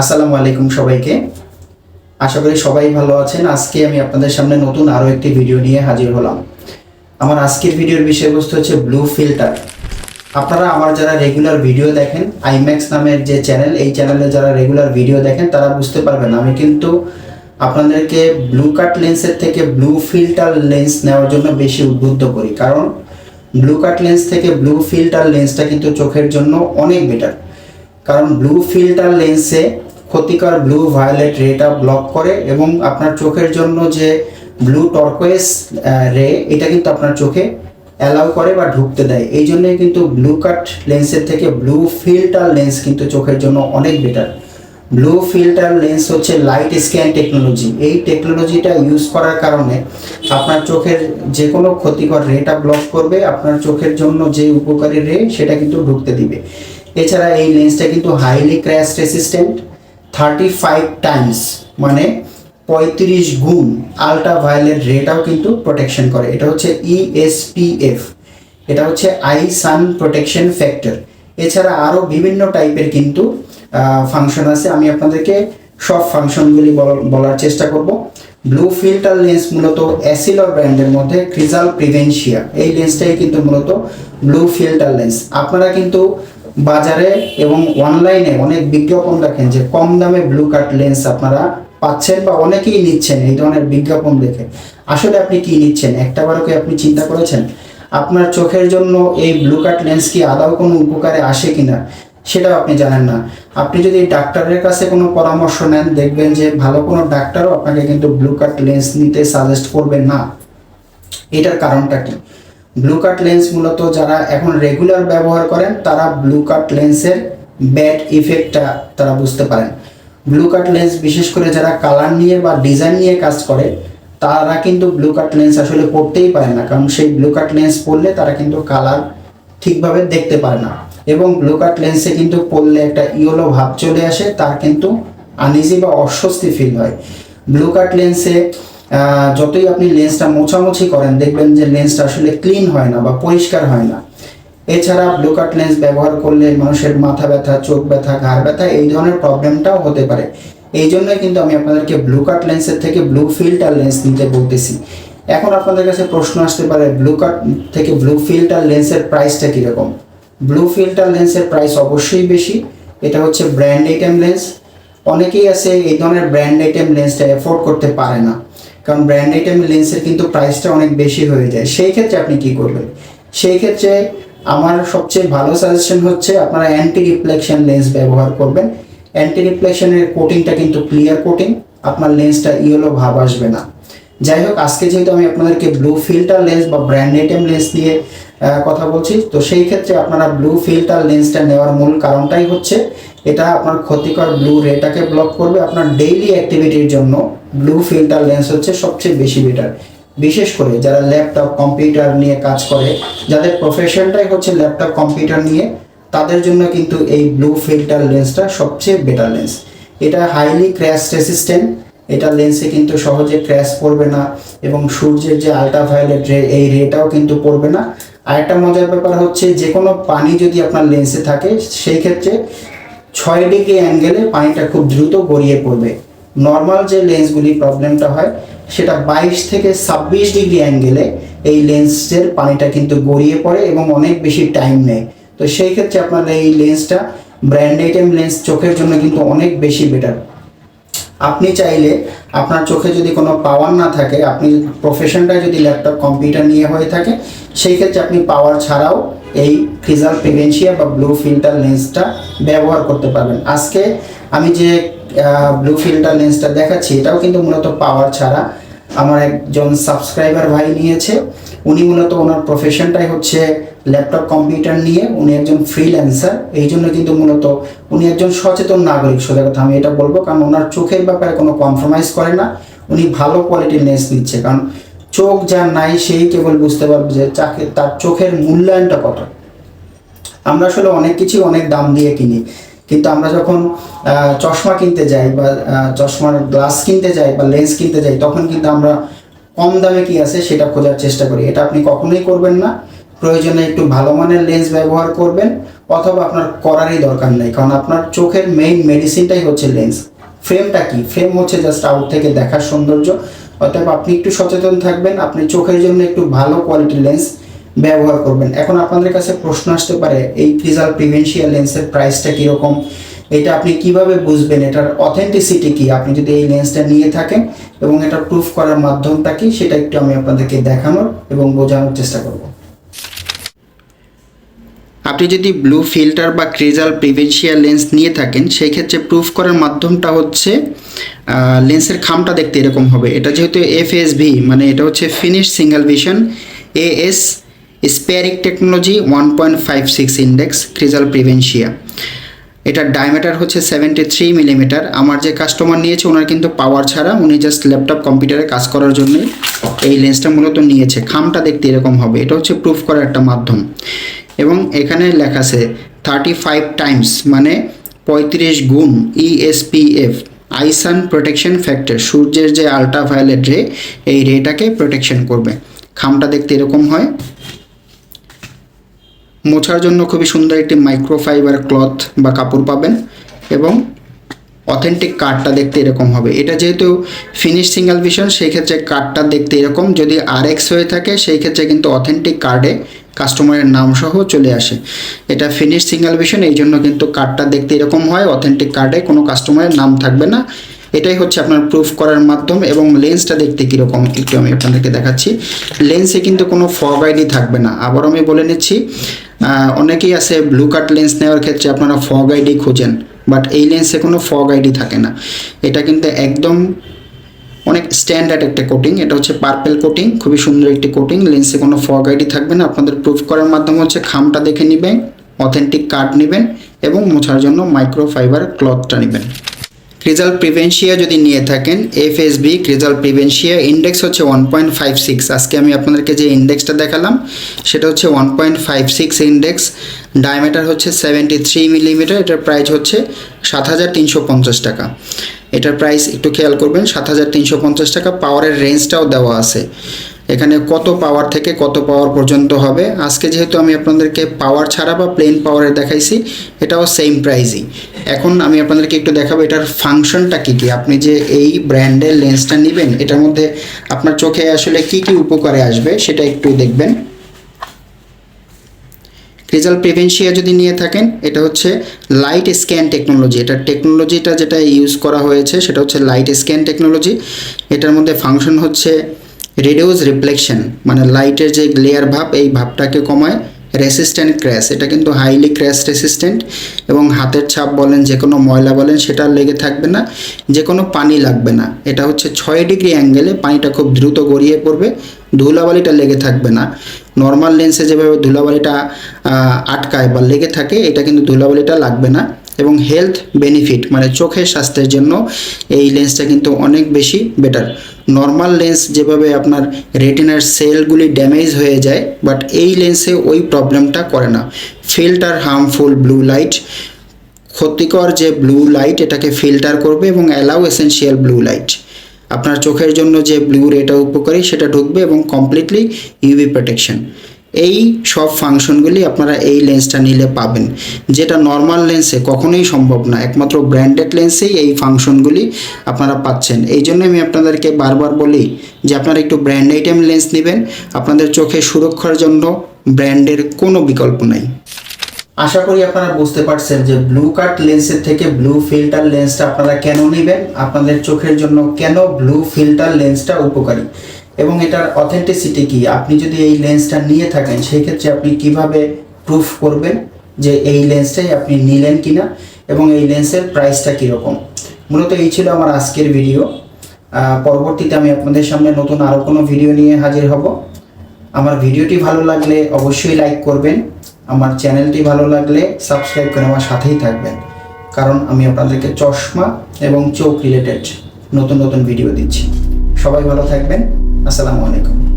আসসালামু আলাইকুম সবাইকে। আশা করি সবাই ভালো আছেন। আজকে আমি আপনাদের সামনে নতুন আরও একটি ভিডিও নিয়ে হাজির হলাম। আমার আজকের ভিডিওর বিষয়বস্তু হচ্ছে ব্লু ফিল্টার আপনারা আমার যারা রেগুলার ভিডিও দেখেন আইম্যাক্স নামের যে চ্যানেল এই চ্যানেলে যারা রেগুলার ভিডিও দেখেন, তারা বুঝতে পারবেন আমি কিন্তু আপনাদেরকে ব্লু কাট লেন্সের থেকে ব্লু ফিল্টার লেন্স নেওয়ার জন্য বেশি উদ্বুদ্ধ করি। কারণ ব্লু কাট লেন্স থেকে ব্লু ফিল্টার লেন্সটা কিন্তু চোখের জন্য অনেক বেটার কারণ ব্লু ফিল্টার লেন্সে ক্ষতিকর ব্লু ভায়োলেট রেটা ব্লক করে এবং আপনার চোখের জন্য যে ব্লু টর্কোয়েস রে এটা কিন্তু আপনার চোখে অ্যালাউ করে বা ঢুকতে দেয়। এই জন্যই কিন্তু ব্লু কাট লেন্সের থেকে ব্লু ফিল্টার লেন্স কিন্তু চোখের জন্য অনেক বেটার ব্লু ফিল্টার লেন্স হচ্ছে লাইট স্ক্যান টেকনোলজি এই টেকনোলজিটা ইউজ করার কারণে আপনার চোখের যে কোনো ক্ষতিকর রেটা ব্লক করবে, আপনার চোখের জন্য যে উপকারী রে সেটা কিন্তু ঢুকতে দিবে। এছাড়া এই লেন্সটা কিন্তু highly crash resistant thirty five times মানে পঁয়ত্রিশ গুণ আলট্রা ভায়োলেট রেটাও কিন্তু প্রোটেকশন করে। এটা হচ্ছে E ইএসপিএফ এটা হচ্ছে আই সান প্রোটেকশন ফ্যাক্টর এছাড়া আরও বিভিন্ন টাইপের কিন্তু ফাংশন আছে। আমি আপনাদেরকে সব ফাংশনগুলি বলার চেষ্টা করব। ব্লু ফিল্টার লেন্স মূলত অ্যাসিলর ব্র্যান্ডের মধ্যে ক্রিজাল প্রিভেনশিয়া এই লেন্সটাই কিন্তু মূলত ব্লু ফিল্টার লেন্স আপনারা কিন্তু বাজারে এবং অনলাইনে অনেক বিজ্ঞাপন দেখেন যে কম দামে ব্লু কাট লেন্স আপনারা পাচ্ছেন বা অনেকেই নিচ্ছেন এই ধরনের বিজ্ঞাপন দেখে। আসলে আপনি কি নিচ্ছেন? একটা কি আপনি চিন্তা করেছেন? আপনার চোখের জন্য এই ব্লু কাট লেন্স কি আদৌ কোনো উপকারে আসে কিনা? সেটাও আপনি জানেন না। আপনি যদি ডাক্তারের কাছে কোনো পরামর্শ নেন, দেখবেন যে ভালো কোনো ডাক্তারও আপনাকে কিন্তু ব্লু কাট লেন্স নিতে সাজেস্ট করবে না। এটার কারণটা কি? ব্লু কাট লেন্স মূলত যারা এখন রেগুলার ব্যবহার করেন, তারা ব্লু কাট লেন্সের ব্যাড ইফেক্টটা তারা বুঝতে পারেন। ব্লু কাট লেন্স বিশেষ করে যারা কালার নিয়ে বা ডিজাইন নিয়ে কাজ করে, তারা কিন্তু ব্লু কাট লেন্স আসলে পড়তেই পারে না। কারণ সেই ব্লু কাট লেন্স পরলে তারা কিন্তু কালার ঠিকভাবে দেখতে পারে না। এবং ব্লু কাট লেন্সে কিন্তু পড়লে একটা ইয়েলো ভাব চলে আসে, তার কিন্তু আনইজি বা অস্বস্তি ফিল হয়। ব্লু কাট লেন্সে যতই আপনি লেন্সটা মোছামুছি করেন, দেখবেন যে লেন্সটা আসলে ক্লিন হয় না বা পরিষ্কার হয় না। এছাড়া ব্লু কাট লেন্স ব্যবহার করলে মানুষের মাথা ব্যথা, চোখ ব্যথা, ঘাড় ব্যথা এই ধরনের প্রবলেমটাও হতে পারে। এই জন্যই কিন্তু আমি আপনাদেরকে ব্লু কাট লেন্সের থেকে ব্লু ফিল্টার লেন্স নিতে বলতেছি। এখন আপনাদের কাছে প্রশ্ন আসতে পারে ব্লু কাট থেকে ব্লু ফিল্টার লেন্সের প্রাইসটা কীরকম? ব্লু ফিল্টার লেন্সের প্রাইস অবশ্যই বেশি। এটা হচ্ছে ব্র্যান্ড আইটেম লেন্স অনেকেই আছে এই ধরনের ব্র্যান্ড আইটেম লেন্সটা এফোর্ড করতে পারে না। কারণ ব্র্যান্ড আইটেম লেন্সের কিন্তু প্রাইসটা অনেক বেশি হয়ে যায়। সেই ক্ষেত্রে আপনি কি করবেন? সেই ক্ষেত্রে আমার সবচেয়ে ভালো সাজেশন হচ্ছে আপনারা অ্যান্টি রিফ্লেকশন লেন্স ব্যবহার করবেন। অ্যান্টি রিফ্লেকশনের কোটিংটা কিন্তু ক্লিয়ার কোটিং আপনার লেন্সটা ইয়েলো ভাব আসবে না। যাই হোক, আজকে যেহেতু আমি আপনাদেরকে ব্লু ফিল্টার লেন্স বা ব্র্যান্ড আইটেম লেন্স নিয়ে কথা বলছি, তো সেই ক্ষেত্রে আপনারা ব্লু ফিল্টার লেন্সটা নেওয়ার মূল কারণটাই হচ্ছে এটা আপনার ক্ষতিকর ব্লু রেটাকে ব্লক করবে আপনার ডেইলি অ্যাক্টিভিটির জন্য। ব্লু ফিল্টার লেন্স হচ্ছে সবচেয়ে বেশি বেটার বিশেষ করে যারা ল্যাপটপ কম্পিউটার নিয়ে কাজ করে, যাদের প্রফেশনটাই হচ্ছে ল্যাপটপ কম্পিউটার নিয়ে, তাদের জন্য কিন্তু এই ব্লু ফিল্টার লেন্সটা সবচেয়ে বেটার লেন্স এটা হাইলি ক্র্যাশ রেসিস্ট্যান্ট এটা লেন্সে কিন্তু সহজে ক্র্যাশ পড়বে না এবং সূর্যের যে আলট্রাভায়োলেট রে এই রেটাও কিন্তু পড়বে না। আরেকটা মজার ব্যাপার হচ্ছে যে কোনো পানি যদি আপনার লেন্সে থাকে, সেই ক্ষেত্রে ছয় ডিগ্রি অ্যাঙ্গেলে পানিটা খুব দ্রুত গড়িয়ে পড়বে। নর্মাল যে লেন্সগুলি প্রবলেমটা হয়, সেটা বাইশ থেকে ছাব্বিশ ডিগ্রি অ্যাঙ্গেলে এই লেন্সের পানিটা কিন্তু গড়িয়ে পড়ে এবং অনেক বেশি টাইম নেয়। তো সেই ক্ষেত্রে আপনার এই লেন্সটা ব্র্যান্ড আইটেম লেন্স চোখের জন্য কিন্তু অনেক বেশি বেটার আপনি চাইলে আপনার চোখে যদি কোনো পাওয়ার না থাকে, আপনি প্রফেশনটা যদি ল্যাপটপ কম্পিউটার নিয়ে হয়ে থাকে, সেই ক্ষেত্রে আপনি পাওয়ার ছাড়াও এই ক্রিজাল প্রিভেন্সিয়া বা ব্লু ফিল্টার লেন্সটা ব্যবহার করতে পারবেন। আজকে আমি যে ব্লু ফিল্টার লেন্সটা দেখাচ্ছি, এটাও কিন্তু মূলত পাওয়ার ছাড়া। আমার একজন সাবস্ক্রাইবার ভাই নিয়েছে। উনি মূলত ওনার প্রফেশনটাই হচ্ছে ল্যাপটপ কম্পিউটার নিয়ে উনি একজন ফ্রিল্যান্সার এই জন্য কিন্তু মূলত উনি একজন সচেতন নাগরিক, সোজা কথা। আমি এটা বলব কারণ ওনার চোখের ব্যাপারে কোনো কম্প্রোমাইজ করে না। উনি ভালো কোয়ালিটির লেন্স নিচ্ছে কারণ চোখ যার নাই, সেই কেবল বুঝতে পারবে যে তার চোখের মূল্যায়নটা কত আমরা আসলে অনেক কিছু অনেক দাম দিয়ে কিনি। কিন্তু আমরা যখন চশমা কিনতে যাই বা চশমার গ্লাস কিনতে যাই বা লেন্স কিনতে যাই, তখন কিন্তু আমরা কম দামে কি আছে সেটা খোঁজার চেষ্টা করি। এটা আপনি কখনোই করবেন না। প্রয়োজনে একটু ভালো মানের লেন্স ব্যবহার করবেন, অথবা আপনার করারই দরকার নেই। কারণ আপনার চোখের মেইন মেডিসিনটাই হচ্ছে লেন্স। ফ্রেমটা কি? ফ্রেম হচ্ছে জাস্ট আউট থেকে দেখার সৌন্দর্য। অতএব আপনি একটু সচেতন থাকবেন। আপনি চোখের জন্য একটু ভালো কোয়ালিটির লেন্স ব্যবহার করবেন। এখন আপনাদের কাছে প্রশ্ন আসতে পারে, এই ক্রিজাল প্রিভেন্সিয়াল লেন্সের প্রাইসটা কীরকম? এটা আপনি কীভাবে বুঝবেন? এটার অথেন্টিসিটি কি? আপনি যদি এই লেন্সটা নিয়ে থাকেন এবং এটা প্রুফ করার মাধ্যমটা কি, সেটা একটু আমি আপনাদেরকে দেখানোর এবং বোঝানোর চেষ্টা করব। আপনি যদি ব্লু ফিল্টার বা ক্রিজাল প্রিভেন্সিয়াল লেন্স নিয়ে থাকেন সেই ক্ষেত্রে প্রুফ করার মাধ্যমটা হচ্ছে লেন্সের খামটা দেখতে এরকম হবে। এটা যেহেতু এফ এস ভি মানে এটা হচ্ছে finish single vision A S spheric technology one point five six index Crizal Prevencia এটার ডায়ামিটার হচ্ছে সেভেন্টি থ্রি মিলিমিটার আমার যে কাস্টমার নিয়েছে, ওনার কিন্তু পাওয়ার ছাড়া উনি জাস্ট ল্যাপটপ কম্পিউটারে কাজ করার জন্যই এই লেন্সটা মূলত নিয়েছে। খামটা দেখতে এরকম হবে। এটা হচ্ছে প্রুফ করার একটা মাধ্যম। এবং এখানে লেখা আছে থার্টি ফাইভ টাইমস মানে পঁয়ত্রিশ গুণ ইএসপিএফ আইসান প্রোটেকশন ফ্যাক্টর সূর্যের যে আল্ট্রাভায়োলেট রে এই রেটাকে প্রোটেকশন করবে। খামটা দেখতে এরকম হয়। মোছার জন্য খুবই সুন্দর একটি মাইক্রোফাইবার ক্লথ বা কাপড় পাবেন এবং অথেন্টিক কার্ডটা দেখতে এরকম হবে। এটা যেহেতু ফিনিশ সিঙ্গেল ভিশন সেই ক্ষেত্রে কার্ডটা দেখতে এরকম। যদি আর এক্স হয়ে থাকে সেই ক্ষেত্রে কিন্তু অথেন্টিক কার্ডে কাস্টমারের নাম সহ চলে আসে। এটা ফিনিশ সিঙ্গেল ভিশন এই জন্য কিন্তু কার্ডটা দেখতে এরকম হয়। অথেন্টিক কার্ডে কোনো কাস্টমারের নাম থাকবে না। এটাই হচ্ছে আপনার প্রুফ করার মাধ্যম এবং লেন্সটা দেখতে কীরকম, একটু আমি আপনাদেরকে দেখাচ্ছি। লেন্সে কিন্তু কোনো ফগ আইডি থাকবে না। আবার আমি বলে নিচ্ছি অনেকেই আছে ব্লু কাট লেন্স নেওয়ার ক্ষেত্রে আপনারা ফগ আইডি খোঁজেন বাট এই লেন্সে কোনো ফগ আইডি থাকে না। এটা কিন্তু একদম অনেক স্ট্যান্ডার্ড একটা কোটিং এটা হচ্ছে পার্পেল কোটিং খুবই সুন্দর একটি কোটিং লেন্সে কোনো ফগ আইডি থাকবে না। আপনাদের প্রুফ করার মাধ্যমে হচ্ছে খামটা দেখে নেবেন অথেন্টিক কার্ড নেবেন এবং মোছার জন্য মাইক্রোফাইবার ক্লথটা নেবেন। ক্রিজাল প্রিভেন্সিয়া যদি নিয়ে থাকেন F S B Crizal Prevencia index হচ্ছে ওয়ান পয়েন্ট ফাইভ সিক্স আজকে আমি আপনাদেরকে যে ইন্ডেক্সটা দেখালাম, সেটা হচ্ছে one point five six index diameter হচ্ছে সেভেন্টি থ্রি মিলিমিটার এটার প্রাইস হচ্ছে সাত হাজার তিনশো পঞ্চাশ টাকা। এটার প্রাইস একটু খেয়াল করবেন, সাত হাজার তিনশো পঞ্চাশ টাকা। পাওয়ারের রেঞ্জটাও দেওয়া আছে। এখানে কত পাওয়ার থেকে কত পাওয়ার পর্যন্ত হবে। আজকে যেহেতু আমি আপনাদেরকে পাওয়ার ছাড়া বা প্লেন পাওয়ারের দেখাইছি, এটাও সেম প্রাইজই এখন আমি আপনাদেরকে একটু দেখাবো এটার ফাংশনটা কী কী। আপনি যে এই ব্র্যান্ডের লেন্সটা নেবেন, এটার মধ্যে আপনার চোখে আসলে কি কি উপকারে আসবে সেটা একটু দেখবেন। ক্রিজাল প্রিভেন্সিয়া যদি নিয়ে থাকেন, এটা হচ্ছে লাইট স্ক্যান টেকনোলজি এটা টেকনোলজিটা যেটা ইউজ করা হয়েছে, সেটা হচ্ছে লাইট স্ক্যান টেকনোলজি এটার মধ্যে ফাংশন হচ্ছে রিডিউস রিফ্লেকশন মানে লাইটের যে গ্লেয়ার ভাব, এই ভাবটাকে কমায় রেসিস্ট্যান্ট ক্র্যাশ এটা কিন্তু হাইলি ক্র্যাশ রেসিস্ট্যান্ট এবং হাতের ছাপ বলেন যে কোনো ময়লা বলেন সেটা লেগে থাকবে না যে কোনো পানি লাগবে না। এটা হচ্ছে ছয় ডিগ্রি অ্যাঙ্গেলে পানিটা খুব দ্রুত গড়িয়ে পড়বে, ধুলাবালিটা লেগে থাকবে না। নর্মাল লেন্সে যেভাবে ধুলাবালিটা আটকায় বা লেগে থাকে, এটা কিন্তু ধুলাবালিটা লাগবে না এবং হেলথ বেনিফিট মানে চোখের স্বাস্থ্যের জন্য এই লেন্সটা কিন্তু অনেক বেশি বেটার নর্মাল লেন্স যেভাবে আপনার রেটিনার সেলগুলি ড্যামেজ হয়ে যায় বাট এই লেন্সে ওই প্রবলেমটা করে না। ফিল্টার হার্মফুল ব্লু লাইট ক্ষতিকর যে ব্লু লাইট এটাকে ফিল্টার করবে এবং অ্যালাউ এসেন্সিয়াল ব্লু লাইট আপনার চোখের জন্য যে ব্লু রেটা উপকারী, সেটা ঢুকবে এবং কমপ্লিটলি ইউভি প্রোটেকশন এই সব ফাংশনগুলি আপনারা এই লেন্সটা নিলে পাবেন। যেটা নর্মাল লেন্সে কখনোই সম্ভব না। একমাত্র ব্র্যান্ডেড লেন্সেই এই ফাংশনগুলি আপনারা পাচ্ছেন। এই জন্য আমি আপনাদেরকে বারবার বলি যে আপনারা একটু ব্র্যান্ড আইটেম লেন্স নেবেন। আপনাদের চোখের সুরক্ষার জন্য ব্র্যান্ডের কোনো বিকল্প নাই। আশা করি আপনারা বুঝতে পারছেন যে ব্লু কাট লেন্সের থেকে ব্লু ফিল্টার লেন্সটা আপনারা কেন নেবেন? আপনাদের চোখের জন্য কেন ব্লু ফিল্টার লেন্সটা উপকারী? এবং এটার অথেন্টিসিটি কি? আপনি যদি এই লেন্সটা নিয়ে থাকেন সেই ক্ষেত্রে আপনি কীভাবে প্রুফ করবেন যে এই লেন্সটাই আপনি নিলেন কিনা এবং এই লেন্সের প্রাইসটা কীরকম? মূলত এই ছিল আমার আজকের ভিডিও পরবর্তীতে আমি আপনাদের সামনে নতুন আরও কোনো ভিডিও নিয়ে হাজির হব। আমার ভিডিওটি ভালো লাগলে অবশ্যই লাইক করবেন। আমার চ্যানেলটি ভালো লাগলে সাবস্ক্রাইব করে আমার সাথেই থাকবেন। কারণ আমি আপনাদেরকে চশমা এবং চোখ রিলেটেড নতুন নতুন ভিডিও দিচ্ছি। সবাই ভালো থাকবেন। আসসালামু আলাইকুম